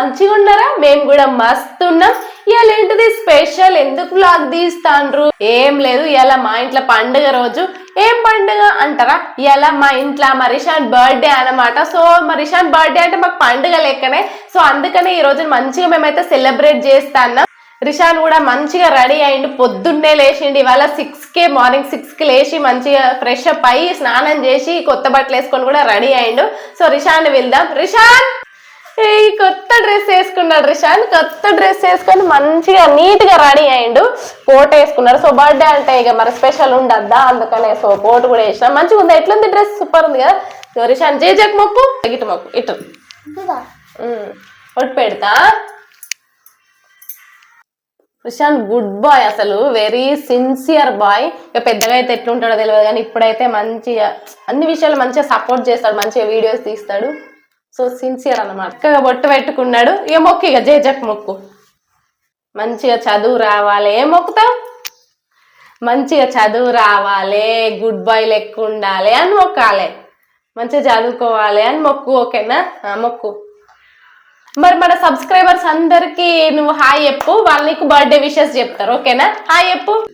మంచిగా ఉన్నారా? మేము కూడా మస్తు ఉన్నాం. ఇవాళ ఏంటిది స్పెషల్? ఎందుకు వ్లాగ్ తీస్తాండ్రు? ఏం లేదు ఇలా మా ఇంట్లో పండుగ రోజు. ఏం పండుగ అంటారా? ఇలా మా ఇంట్లో మరిషాన్ బర్త్డే అన్నమాట. సో మరిషాన్ బర్త్డే అంటే మాకు పండుగ లెక్కనే సో అందుకనే ఈ రోజు మంచిగా మేమైతే సెలబ్రేట్ చేస్తాన్నాం రిషాన్ కూడా మంచిగా రెడీ అయిండు. పొద్దున్నే లేచిండు. ఇవాళ సిక్స్ కే మార్నింగ్ సిక్స్కి లేచి మంచిగా ఫ్రెష్ అప్ అయ్యి స్నానం చేసి కొత్త బట్టలు వేసుకొని కూడా రెడీ అయిండు సో రిషాన్ వెళ్దాం. రిషాన్! ఈ కొత్త డ్రెస్ వేసుకున్నాడు రిషాన్ కొత్త డ్రెస్ వేసుకొని మంచిగా నీట్గా రెడీ అయిండు కోట్ వేసుకున్నాడు సో బర్త్డే అంటే ఇక మరి స్పెషల్ ఉండద్దా? అందుకనే సో కోట్ కూడా వేసిన. మంచిగా ఉంది. ఎట్లుంది డ్రెస్? సూపర్ ఉంది కదా? సో రిషాన్ జేజక్ మొక్కు. ఇటు మొక్కు ఇటు. ఒట్టు పెడతా. ప్రశాంత్ గుడ్ బాయ్ అసలు. Very sincere boy. ఇక పెద్దగా అయితే ఎట్లుంటాడో తెలియదు కానీ ఇప్పుడైతే మంచిగా అన్ని విషయాలు మంచిగా సపోర్ట్ చేస్తాడు. మంచిగా వీడియోస్ తీస్తాడు. సో సిన్సియర్ అన్నమాట. చక్కగా బొట్టు పెట్టుకున్నాడు. ఏ మొక్కు ఇక జేజక్ మొక్కు. మంచిగా చదువు రావాలి. ఏం మొక్కుతావు? మంచిగా చదువు రావాలి. గుడ్ బాయ్ లెక్క ఉండాలి అని మొక్కాలి. మంచిగా చదువుకోవాలి అని మొక్కు ఓకేనా ఆ, మొక్కు. మరి మన సబ్స్క్రైబర్స్ అందరికి నువ్వు హాయ్ చెప్పు. వాళ్ళు నీకు బర్త్డే విషెస్ చెప్తారు. ఓకేనా హాయ్ చెప్పు.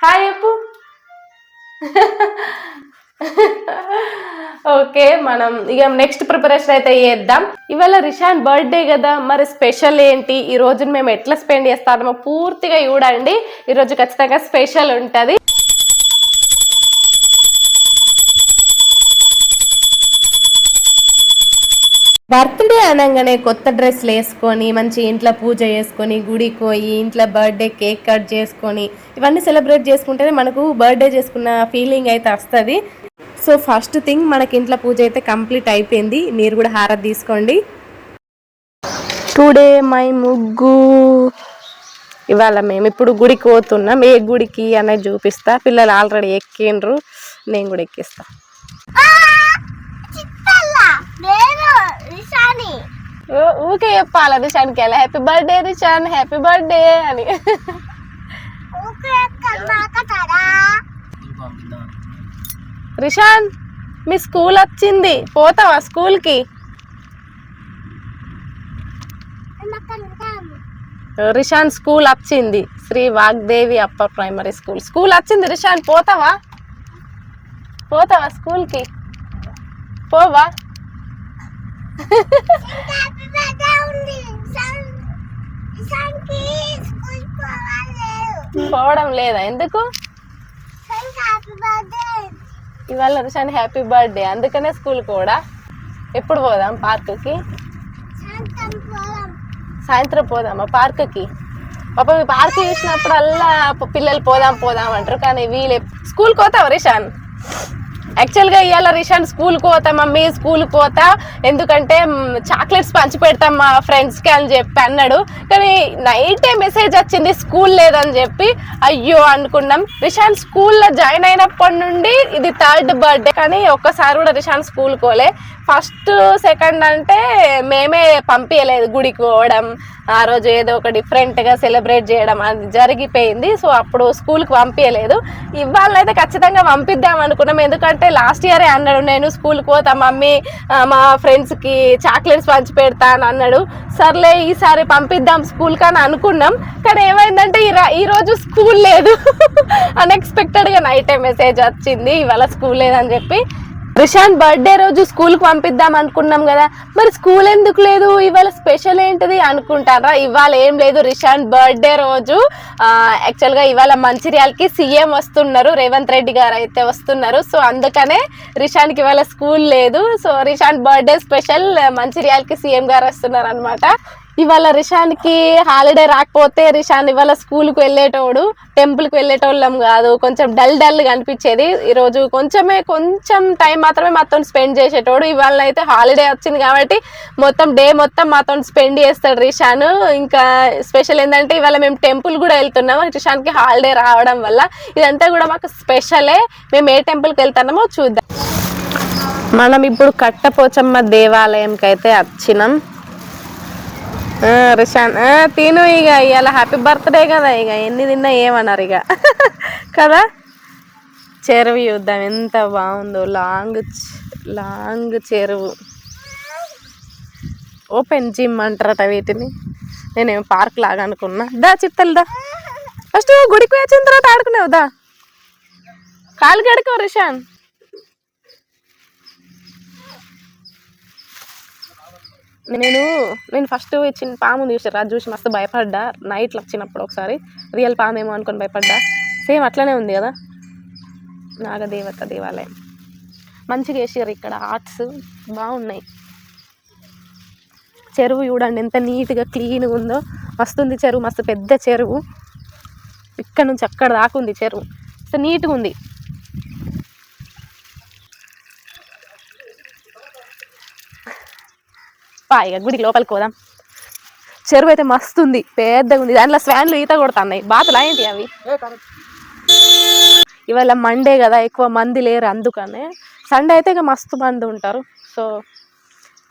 హాయ్ చెప్పు. ఓకే మనం ఇక నెక్స్ట్ ప్రిపరేషన్ అయితే చేద్దాం. ఇవాళ రిషాన్ బర్త్డే కదా మరి స్పెషల్ ఏంటి? ఈ రోజు మేము ఎట్లా స్పెండ్ చేస్తామో పూర్తిగా చూడండి. ఈ రోజు ఖచ్చితంగా స్పెషల్ ఉంటుంది. బర్త్డే అనగానే కొత్త డ్రెస్లు వేసుకొని మంచి ఇంట్లో పూజ చేసుకొని గుడికి పోయి ఇంట్లో బర్త్డే కేక్ కట్ చేసుకొని ఇవన్నీ సెలబ్రేట్ చేసుకుంటేనే మనకు బర్త్డే చేసుకున్న ఫీలింగ్ అయితే వస్తుంది. సో ఫస్ట్ థింగ్ మనకి ఇంట్లో పూజ అయితే కంప్లీట్ అయిపోయింది. మీరు కూడా హారతి తీసుకోండి. టుడే మై ముగ్గు. ఇవాళ మేము ఇప్పుడు గుడికి పోతున్నాం. ఏ గుడికి అనేది చూపిస్తా. పిల్లలు ఆల్రెడీ ఎక్కిండ్రు. నేను కూడా ఎక్కిస్తా. ఊకే చెప్పాలి రిషాన్కి ఎలా? Happy birthday Rishan. Happy birthday అని. ఊకే రిషాన్ మీ స్కూల్ వచ్చింది. పోతావా స్కూల్కి? రిషాన్ స్కూల్ వచ్చింది. Shri Vagdevi upper primary school. School వచ్చింది రిషాన్ పోతావా? పోతావా స్కూల్కి? పోవా? పోవడం లేదా? ఎందుకు? ఇవాళ రిషాన్ హ్యాపీ బర్త్డే అందుకనే స్కూల్ కూడా ఎప్పుడు పోదాం పార్కుకి? సాయంత్రం పోదామా పార్క్కి? పాప మీ పార్క్ చూసినప్పుడల్లా పిల్లలు పోదాం పోదాం అంటారు. కానీ వీళ్ళు స్కూల్కి పోతావా రిషాన్? యాక్చువల్గా ఇవాళ రిషాన్ స్కూల్కి పోతా మమ్మీ స్కూల్కి పోతా. ఎందుకంటే చాక్లెట్స్ పంచి పెడతాం మా ఫ్రెండ్స్కి అని చెప్పి అన్నాడు. కానీ నైటే మెసేజ్ వచ్చింది స్కూల్ లేదని చెప్పి. అయ్యో అనుకున్నాం. రిషాన్ స్కూల్లో జాయిన్ అయినప్పటి నుండి ఇది థర్డ్ బర్త్డే కానీ ఒక్కసారి కూడా రిషాన్ స్కూల్ కోలే ఫస్ట్ సెకండ్ అంటే మేమే పంపించలేదు గుడికి పోవడం. ఆ రోజు ఏదో ఒక డిఫరెంట్గా సెలబ్రేట్ చేయడం అది జరిగిపోయింది. సో అప్పుడు స్కూల్కి పంపించలేదు ఇవాళైతే ఖచ్చితంగా పంపిద్దాం అనుకున్నాం. ఎందుకంటే లాస్ట్ ఇయరే అన్నాడు నేను స్కూల్కి పోతా మమ్మీ మా ఫ్రెండ్స్కి చాక్లెట్స్ పంచి పెడతా అని అన్నాడు. సర్లే ఈసారి పంపిద్దాం స్కూల్కి అని అనుకున్నాం. కానీ ఏమైందంటే ఈ రా- ఈరోజు రోజు స్కూల్ లేదు. అన్ఎక్స్పెక్టెడ్గా నైటే మెసేజ్ వచ్చింది ఇవాళ స్కూల్ లేదని చెప్పి ప్రశాంత్ బర్త్డే రోజు స్కూల్కి పంపిద్దాం అనుకున్నాం కదా. మరి స్కూల్ ఎందుకు లేదు? ఇవాళ స్పెషల్ ఏంటిది అనుకుంటారా? ఇవాళ ఏం లేదు రిషాంత్ బర్త్డే రోజు. యాక్చువల్గా ఇవాళ మంచిర్యాలకి సీఎం వస్తున్నారు. రేవంత్ రెడ్డి గారు అయితే వస్తున్నారు. సో అందుకనే రిషాన్కి ఇవాళ స్కూల్ లేదు. సో రిషాంత్ బర్త్డే స్పెషల్ మంచిర్యాలకి సీఎం గారు వస్తున్నారు అనమాట ఇవాళ రిషాన్కి హాలిడే రాకపోతే రిషాన్ ఇవాళ స్కూల్కి వెళ్ళేటోడు టెంపుల్కి వెళ్ళేటోళ్ళం కాదు. కొంచెం డల్ డల్గా అనిపించేది. ఈరోజు కొంచెమే కొంచెం టైం మాత్రమే మాతో స్పెండ్ చేసేటోడు. ఇవాళ అయితే హాలిడే వచ్చింది కాబట్టి మొత్తం డే మొత్తం మాతో స్పెండ్ చేస్తాడు రిషాన్. ఇంకా స్పెషల్ ఏంటంటే ఇవాళ మేము టెంపుల్ కూడా వెళ్తున్నాము. రిషాన్కి హాలిడే రావడం వల్ల ఇదంతా కూడా మాకు స్పెషలే. మేము ఏ టెంపుల్కి వెళ్తున్నామో చూద్దాం. మనం ఇప్పుడు కట్టపోచమ్మ దేవాలయంకి అయితే వచ్చినాం. రిషాన్ తిను ఇక ఇవాళ హ్యాపీ బర్త్డే కదా ఇక ఎన్ని తిన్నా ఏమన్నారు ఇక కదా? చెరువు చూద్దాం ఎంత బాగుందో. లాంగ్ లాంగ్ చెరువు. ఓపెన్ జిమ్ అంటారట వీటిని. నేనేమి పార్క్ లాగా అనుకున్నా. దా చిత్తలుదా ఫస్ట్ గుడికి వచ్చిన తర్వాత ఆడుకునేవు దా. కాలు గడుకో రిషాన్ నేను నేను ఫస్ట్ చిన్న పాము చూసారు? అది చూసి మస్తు భయపడ్డా. నైట్లో వచ్చినప్పుడు ఒకసారి. రియల్ పాము ఏమో అనుకొని భయపడ్డా. సేమ్ అట్లనే ఉంది కదా? నాగదేవత దేవాలయం. మంచిగా వేసారు ఇక్కడ. ఆర్ట్స్ బాగున్నాయి. చెరువు చూడండి ఎంత నీట్గా క్లీన్గా ఉందో. మస్తుంది చెరువు మస్తు పెద్ద చెరువు. ఇక్కడ నుంచి అక్కడ దాకా ఉంది చెరువు. మస్తు నీట్గా ఉంది. పా ఇక గుడి లోపలికి పోదాం. చెరువు అయితే మస్తు ఉంది పెద్దగా ఉంది. దాంట్లో స్వాన్లు ఈత కొడుతున్నాయి. బాతులా ఏంటి అవి. ఇవాళ మండే కదా ఎక్కువ మంది లేరు అందుకనే. సండే అయితే ఇక మస్తు మంది ఉంటారు. సో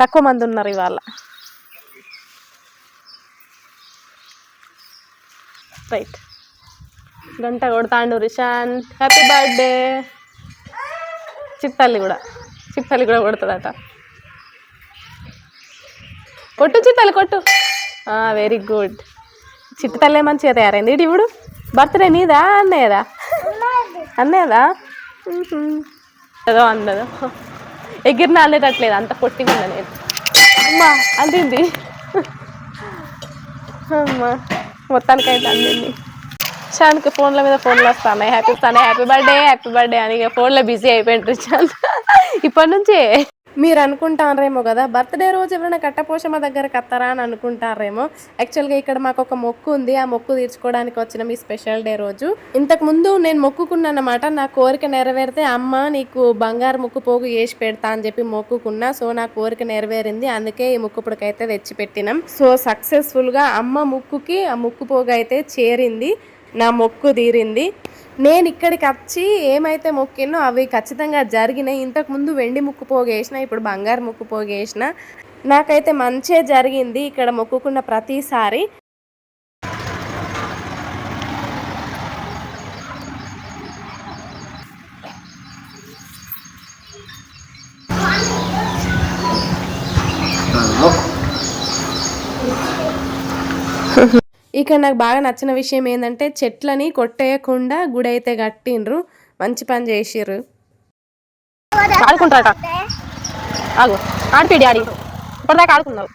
తక్కువ మంది ఉన్నారు ఇవాళ. రైట్ గంట కొడతాండు రిషాన్. హ్యాపీ బర్త్డే చిత్తల్లి కూడా. చిత్తల్లి కూడా కొడుతుందట. కొట్టు చిత్తల్లి కొట్టు. వెరీ గుడ్ చిట్టతల్లే మంచిగా తయారైంది. ఇటు ఇప్పుడు బర్త్డే నీదా అన్నయ్యదా? అన్నయ్యదా? ఏదో అందదో ఎగిరిన అందేటట్లేదు అంత పొట్టిగా ఉందా నేను అమ్మా అందింది. అమ్మా మొత్తానికైతే అందింది. చాన్కి ఫోన్ల మీద ఫోన్లు వస్తున్నాయి. హ్యాపీ వస్తాయి హ్యాపీ బర్త్డే హ్యాపీ బర్త్డే అని ఇక ఫోన్లో బిజీ అయిపోయింటారు చాన్ ఇప్పటి నుంచే. మీరు అనుకుంటారేమో కదా బర్త్డే రోజు ఎవరైనా కట్టపోషమ్మ దగ్గర వస్తారా అని అనుకుంటారేమో యాక్చువల్గా ఇక్కడ మాకు ఒక మొక్కు ఉంది ఆ మొక్కు తీర్చుకోవడానికి వచ్చిన మీ స్పెషల్ డే రోజు. ఇంతకు ముందు నేను మొక్కుకున్నాను అన్నమాట నా కోరిక నెరవేరితే అమ్మ నీకు బంగారు ముక్కు పోగు వేసి పెడతా అని చెప్పి మొక్కుకున్నా. సో నా కోరిక నెరవేరింది అందుకే ఈ ముక్కు అయితే తెచ్చి పెట్టినాం సో సక్సెస్ఫుల్గా అమ్మ ముక్కుకి ఆ ముక్కు పోగు అయితే చేరింది నా మొక్కు తీరింది. నేను ఇక్కడికి వచ్చి ఏమైతే మొక్కినో అవి ఖచ్చితంగా జరిగినాయి. ఇంతకు ముందు వెండి ముక్కు పోగేసిన ఇప్పుడు బంగారు ముక్కు పోగేసిన నాకైతే మంచే జరిగింది ఇక్కడ మొక్కుకున్న ప్రతిసారి. ఇక్కడ నాకు బాగా నచ్చిన విషయం ఏంటంటే చెట్లని కొట్టేయకుండా గుడి అయితే కట్టిండ్రు. మంచి పని చేసిర్రు. ఆడుకుంటాట ఆగు. ఆడిపి డాడీ. ఇప్పటిదాకా ఆడుకున్నావు.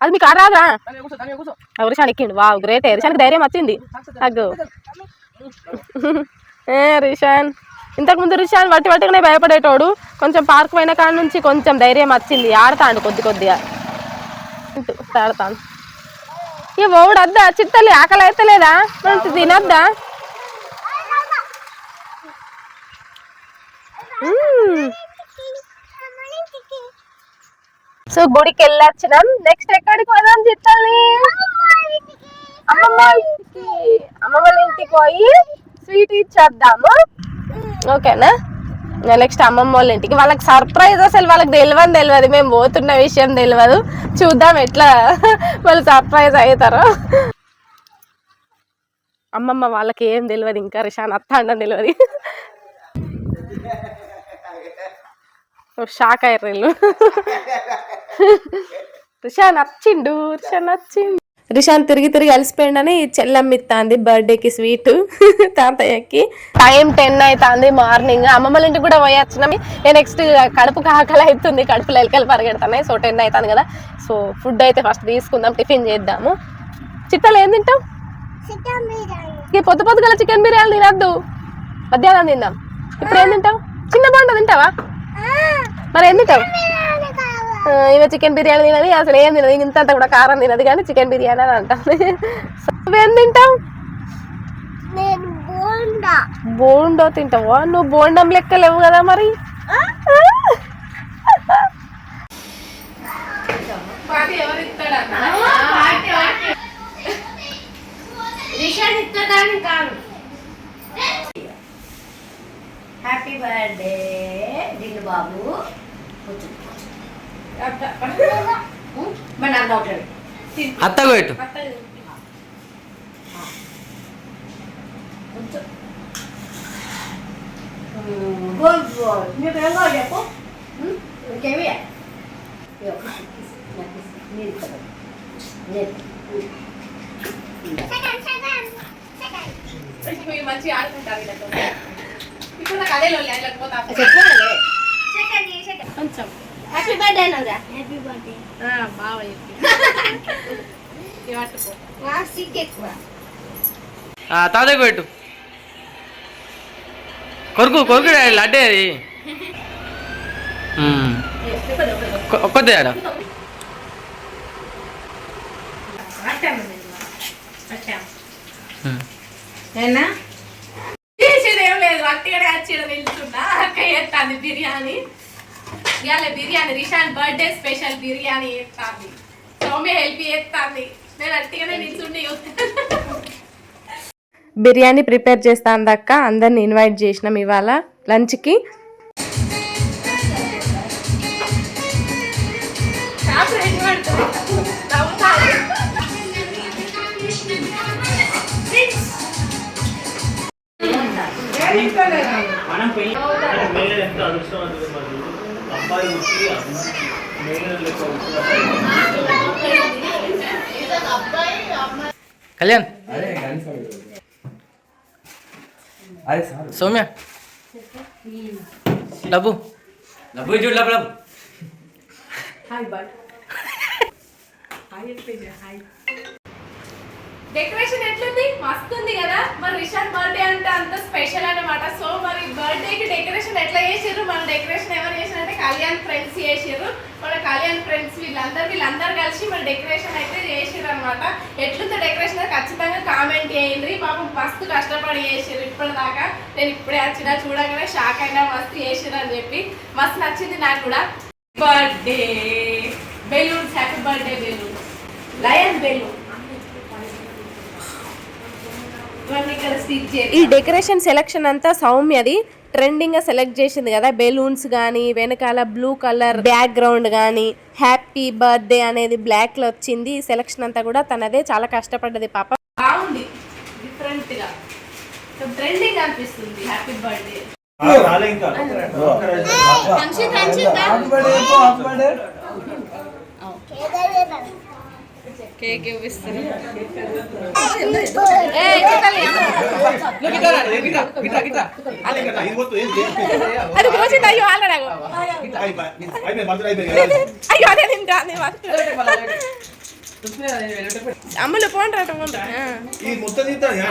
అది మీకు ఆడరాదురా రిషాన్ ఎక్కిండు. వావ్ గ్రేట్ రిషాన్కి ధైర్యం వచ్చింది. అగ్గు. ఏ రిషాన్ ఇంతకుముందు రిషాన్ వట్టి వట్టిగానే భయపడేటోడు. కొంచెం పార్క్ పోయిన కాడ నుంచి కొంచెం ధైర్యం వచ్చింది. ఆడతాండు కొద్ది కొద్దిగా. తాడతాను ఇక బోవుడు వద్దా? చిత్తలి ఆకలి అయితే లేదా తినొద్దా? సో గుడికి వెళ్ళొచ్చినాం. నెక్స్ట్ ఎక్కడికి పోదాం చిత్తల్ని అమ్మమ్మ ఇంటికి. అమ్మమ్మ ఇంటికి పోయి స్వీట్ ఇచ్చేద్దాము. ఓకేనా? నెక్స్ట్ అమ్మమ్మ వాళ్ళ ఇంటికి. వాళ్ళకి సర్ప్రైజ్ అసలు వాళ్ళకి తెలియని తెలియదు మేము పోతున్న విషయం తెలియదు చూద్దాం ఎట్లా వాళ్ళు సర్ప్రైజ్ అవుతారో. అమ్మమ్మ వాళ్ళకి ఏం తెలియదు ఇంకా రిషాన్ అత్త అండం తెలియదు షాక్ అయ్యారు వీళ్ళు. రిషాన్ వచ్చిండు రిషాన్ వచ్చిండు రిషాన్ తిరిగి తిరిగి అలసిపోయిండని చెల్లమ్మ ఇస్తాంది బర్త్డేకి స్వీట్ తాతయ్యకి. టైం టెన్ అవుతుంది మార్నింగ్. అమ్మమ్మ ఇంటికి కూడా పోయొచ్చినాం. నెక్స్ట్ కడుపు కాకలు అవుతుంది. కడుపులో ఎలకలు పరిగెడుతున్నాయి. సో టెన్ అవుతుంది కదా. సో ఫుడ్ అయితే ఫస్ట్ తీసుకుందాం. టిఫిన్ చేద్దాము. చిత్తలు ఏం తింటాం ఇక పొద్దు పొద్దుగల చికెన్ బిర్యానీ తినద్దు. మధ్యాహ్నం తిందాం. ఇప్పుడు ఏం తింటావు? చిన్న బాండ తింటావా? మరి ఏం తింటావు? ఈమె చికెన్ బిర్యానీ తినది అసలు ఏం తినదు ఇంత అంత కూడా కారం తినదు కానీ చికెన్ బిర్యానీ అని అంటుంది సో నువ్వేం తింటావు? నేను బోండా. బోండో తింటావా? నువ్వు బోండం లెక్క లేవు కదా మరి. హ్యాపీ బర్త్డే బాబు మన పెట్టు కూర్చో మంచిగా ఆడుకుంటారు ఇప్పుడు నాకు అదే లేకపోతే కొంచెం. హ్యాపీ బర్త్డే నవ్వురా హ్యాపీ బర్త్డే ఆ, బాగా చెప్పి. ఇవి పట్టుకో మా సిక్ ఎక్కువ. తాతయ్య పెట్టు. కొరుకు కొరుకు లడ్డే అది. ఒక్కదే ఆడ. ఏనా చేసేది ఏం లేదు. అట్టిగానే వచ్చి నిల్చున్నా అక్క బిర్యానీ. ఇవాళ బిర్యానీ రిషాన్ బర్త్డే స్పెషల్ బిర్యానీ చేస్తాంది. సౌమ్య హెల్ప్ చేస్తాంది. నేను అట్టిగానే నిల్చుండి బిర్యానీ ప్రిపేర్ చేస్తా అందక్క అందరిని ఇన్వైట్ చేసినాం ఇవాళ లంచ్కి. మనం అబ్బాయి వచ్చి మేలు లెక్క కళ్యాణ్ సౌమ్య డబ్బు డబ్బు చూడు డబ్బు డబ్బు డెకరేషన్ ఎట్లుంది? మస్తు ఉంది కదా. మరి రిషాన్ బర్త్డే అంటే అంత స్పెషల్ అన్నమాట. సో మరి బర్త్డేకి డెకరేషన్ ఎట్లా చేసారు మన డెకరేషన్ ఎవరు చేసారంటే కళ్యాణ్ ఫ్రెండ్స్ చేసారు మన కళ్యాణ్ ఫ్రెండ్స్ వీళ్ళందరూ వీళ్ళందరూ కలిసి మన డెకరేషన్ అయితే చేసారు అనమాట ఎట్లుందో డెకరేషన్ ఖచ్చితంగా కామెంట్ చేయండి. పాపం మస్తు కష్టపడి చేసారు ఇప్పటిదాకా. నేను ఇప్పుడే వచ్చిన చూడగానే షాక్ అయినా మస్తు చేసారు అని చెప్పి. మస్తు నచ్చింది నాకు కూడా. Birthday balloons happy birthday balloons lion balloon ఈ డెకరేషన్ సెలెక్షన్ అంతా సౌమ్యది. ట్రెండింగ్గా సెలెక్ట్ చేసింది కదా బెలూన్స్ గానీ వెనకాల బ్లూ కలర్ బ్యాక్ గ్రౌండ్ గానీ హ్యాపీ బర్త్డే అనేది బ్లాక్లో వచ్చింది. ఈ సెలెక్షన్ అంతా కూడా తనదే. చాలా కష్టపడ్డది పాప. బాగుంది. డిఫరెంట్గా ట్రెండింగ్ అనిపిస్తుంది హ్యాపీ బర్త్డే. రాలే ఇంకా కేక్ ఇవ్విస్తారు అది పోసింది అయ్యో ఆల్రెడీ అయ్యో అదే నేను కాదు నేను పట్టుకున్నా. అమ్ములు పోండ్రా పోండ్రా ఈ మొత్తం తీస్తాను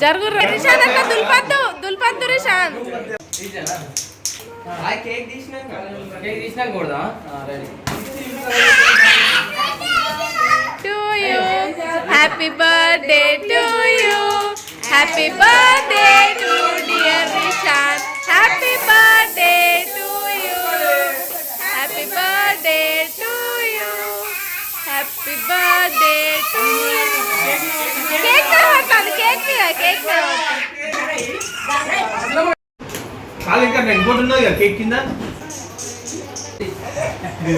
జరుగు రిషాన్ అట్లా దుల్పద్దు దుల్పద్దు రిషాన్ కేక్ తీసినాక కేక్ తీసినాక కూడదా to you happy birthday to you happy birthday to dear Rishan happy birthday to you happy birthday to you happy birthday to cake కనబడుతుంది కేక్ కేక్ కాదు ఇంకా నాకు ఇంకోటి ఉన్నది కదా కేక్ కింద?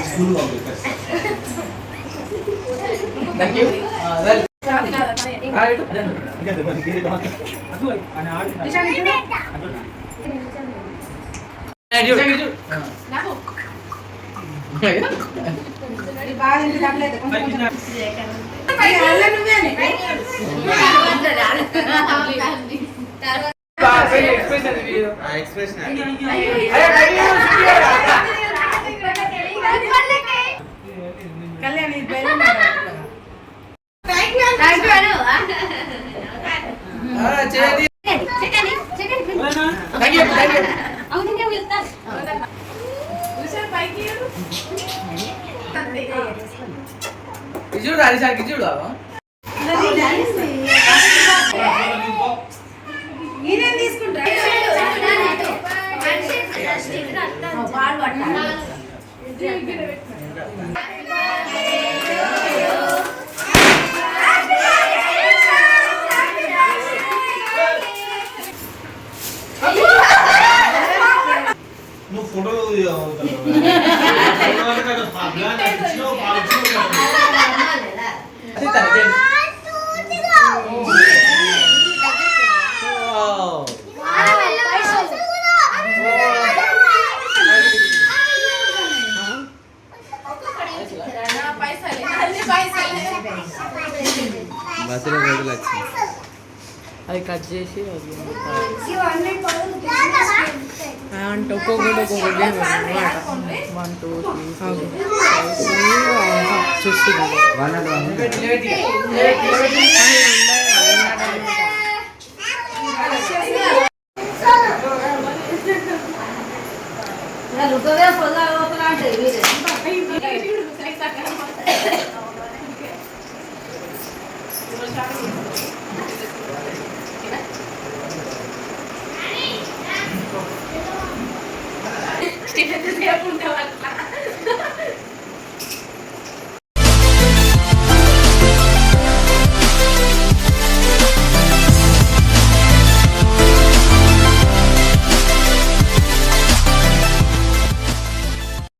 స్కూల్ థ్యాంక్ యూ నాకు రిషాన్ పైకి ఇయ్యరు. చూడు హరిసారికి చూడు నువ్వు Masih lagi lagi. అది కట్ చేసి అంటే ఒక్కొక్కటి ఒక్కొక్క గేమ్ అనమాట వన్ టూ త్రీ చూస్తుంది రుకవే పొలా లోపల అంటే వీరే Ustedes me apuntaban.